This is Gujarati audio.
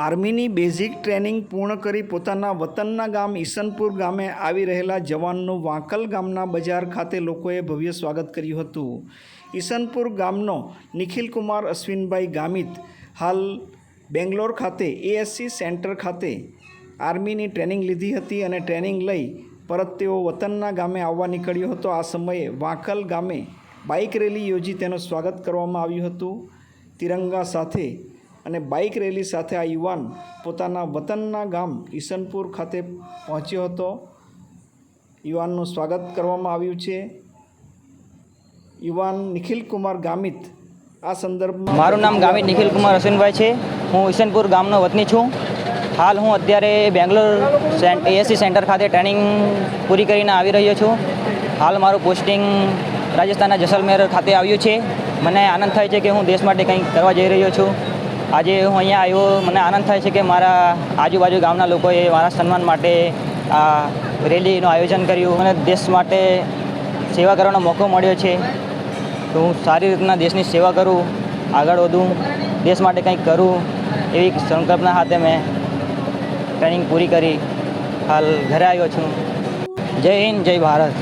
આર્મીની બેઝિક ટ્રેનિંગ પૂર્ણ કરી પોતાના વતનના ગામ ઈસનપુર ગામે આવી રહેલા જવાનનું વાંકલ ગામના બજાર ખાતે લોકોએ ભવ્ય સ્વાગત કર્યું હતું. ઈસનપુર ગામનો નિખિલકુમાર અશ્વિનભાઈ ગામિત હાલ બેંગ્લોર ખાતે એએસસી સેન્ટર ખાતે આર્મીની ટ્રેનિંગ લીધી હતી અને ટ્રેનિંગ લઈ પરત તેઓ વતનના ગામે આવવા નીકળ્યો હતો. આ સમયે વાંકલ ગામે બાઇક રેલી યોજી તેનું સ્વાગત કરવામાં આવ્યું હતું. તિરંગા સાથે અને બાઇક રેલી સાથે આ યુવાન પોતાના વતનના ગામ ઈસનપુર ખાતે પહોંચ્યો હતો. યુવાનનું સ્વાગત કરવામાં આવ્યું છે. યુવાન નિખિલ કુમાર ગામિત, આ સંદર્ભમાં મારું નામ ગામિત નિખિલ કુમાર હસીનભાઈ છે. હું ઈશનપુર ગામનો વતની છું. હાલ હું અત્યારે બેંગ્લોર એએસસી સેન્ટર ખાતે ટ્રેનિંગ પૂરી કરીને આવી રહ્યો છું. હાલ મારું પોસ્ટિંગ રાજસ્થાનના જસલમેર ખાતે આવ્યું છે. મને આનંદ થાય છે કે હું દેશ માટે કંઈક કરવા જઈ રહ્યો છું. આજે હું અહીંયા આવ્યો, મને આનંદ થાય છે કે મારા આજુબાજુ ગામના લોકોએ મારા સન્માન માટે આ રેલીનું આયોજન કર્યું અને દેશ માટે સેવા કરવાનો મોકો મળ્યો છે. તો હું સારી રીતના દેશની સેવા કરું, આગળ વધું, દેશ માટે કંઈક કરું એવી સંકલ્પના સાથે મેં ટ્રેનિંગ પૂરી કરી. હાલ ઘરે આવ્યો છું. જય હિન્દ, જય ભારત.